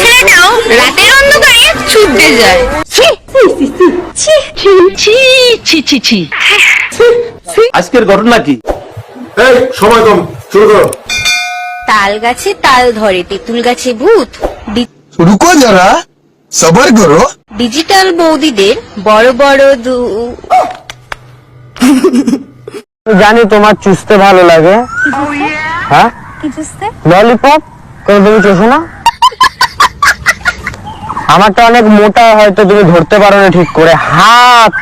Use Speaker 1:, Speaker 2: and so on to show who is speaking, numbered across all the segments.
Speaker 1: ছেলেটাও রাতের অন্ধকারে ছুটতে যায়।
Speaker 2: আজকের ঘটনা কি?
Speaker 3: সময় কম শুরু
Speaker 1: তাল গাছে তাল ধরে তেঁতুল গাছে ভূত।
Speaker 4: রুকো যারা সবার করো।
Speaker 1: ডিজিটাল বৌদিদের বড় বড় দু
Speaker 5: জানি তোমার চুষতে ভালো লাগে। oh, হ্যাঁ? ললিপপ? কোনো তুমি চুষো না। আমারটা অনেক মোটা হয়তো তুমি ধরতে পারো না ঠিক করে। হাত!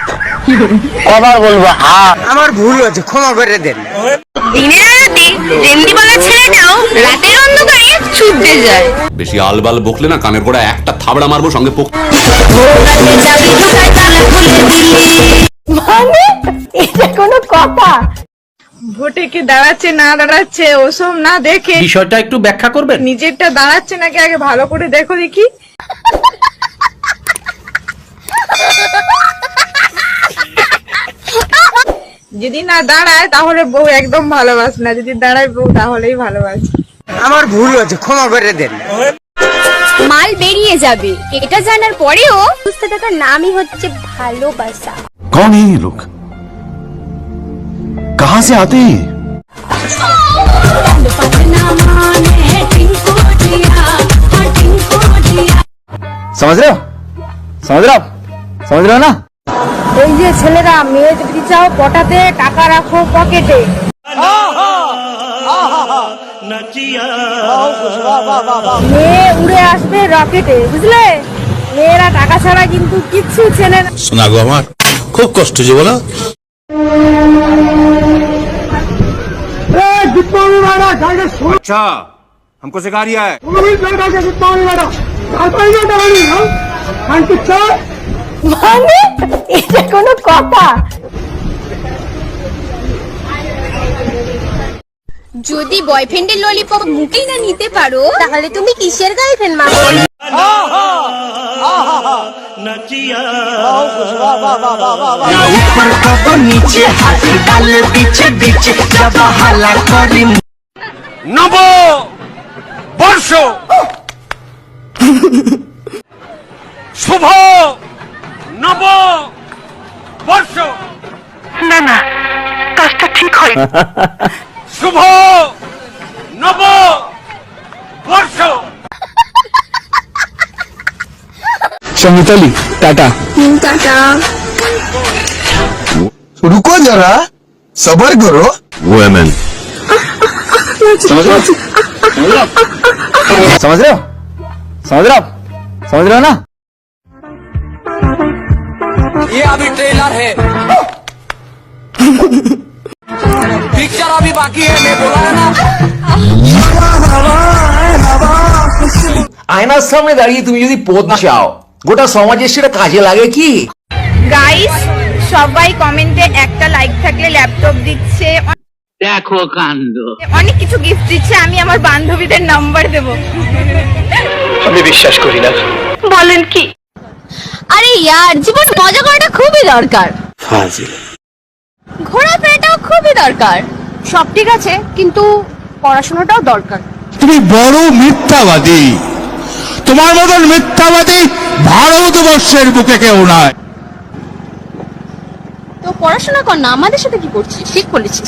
Speaker 5: কবার বলব হাত!
Speaker 4: আমার ভুল হয়েছে ক্ষমা করে দেন।
Speaker 1: দিনের আলোতে রেন্দি ছেলেটাও রাতের অন্ধকারে ছুটতে যায়।
Speaker 6: বেশি আলবাল বকলে না কানের গোড়া একটা থাবড়া মারবো সঙ্গে পোক
Speaker 7: ভোটে কি দাঁড়াচ্ছে না দাঁড়াচ্ছে ওসব না দেখে
Speaker 2: বিষয়টা একটু ব্যাখ্যা করবেন?
Speaker 7: নিজেরটা দাঁড়াচ্ছে নাকি আগে ভালো করে দেখো দেখি। যদি না দাঁড়ায় তাহলে বউ একদম ভালোবাসে না যদি দাঁড়ায় বউ তাহলেই ভালোবাসে।
Speaker 4: আমার ভুল হয়েছে ক্ষমা করে দেন।
Speaker 8: মাল বেরিয়ে যাবে এটা জানার পরেও বুঝতে দাদার নামই হচ্ছে ভালোবাসা।
Speaker 3: কোন এই লোক कहां से आते हैं
Speaker 2: समझ रहे हो समझ रहे हो समझ रहे हो ना
Speaker 7: এই যে ছেলেরা মেয়ে যদি চাও পটাতে টাকা রাখো পকেটে মেয়ে উড়ে আসবে রকেটে বুঝলে মেয়েরা টাকা ছাড়া কিন্তু কিচ্ছু চেনে না
Speaker 3: सुना गो हमार खूब कष्ट जी बोला
Speaker 6: अच्छा हमको सिखा रिया है
Speaker 7: মানে এটা কোনো কথা
Speaker 8: যদি বয়ফ্রেন্ডের ললিপপ মুখেই না নিতে পারো তাহলে তুমি কিসের গার্লফ্রেন্ড মা
Speaker 6: নব বর্ষ শুভ নব বর্ষ না না কাজটা ঠিক হয় শুভ নব বর্ষ
Speaker 4: संगीताली टाटा
Speaker 8: টাটা
Speaker 4: रुको जरा सबर करो
Speaker 3: वो है मैन
Speaker 2: समझ रहे हो समझ रहे हो समझ रहे हो समझ रहे हो ना
Speaker 9: ये अभी ट्रेलर है पिक्चर अभी बाकी है मैं बोला है ना আয়নার সামনে দাঁড়িয়ে তুমি যদি পদ চাও গোটা সমাজের সেটা কাজে লাগে কি
Speaker 7: গাইস সবাই কমেন্টে একটা লাইক থাকলে ল্যাপটপ দিচ্ছে
Speaker 10: দেখো কাণ্ড।
Speaker 7: অনেক কিছু গিফট দিচ্ছে আমি আমার বান্ধবীদের নাম্বার দেব।
Speaker 4: আমি বিশ্বাস করি না।
Speaker 7: বলেন কি?
Speaker 8: আরে ইয়ার জীবন মজা করাটা খুবই দরকার।
Speaker 4: ফাজিল।
Speaker 8: ঘোরাফেরাটাও খুবই দরকার। সব ঠিক আছে কিন্তু পড়াশোনাটাও দরকার।
Speaker 3: তুমি বড় মিথ্যাবাদী। তোমার মতন মিথ্যাবাদী ভারতবর্ষের বুকে কেউ নয়
Speaker 8: তো পড়াশোনা কর না আমাদের সাথে কি করছিস? ঠিক বলেছিস।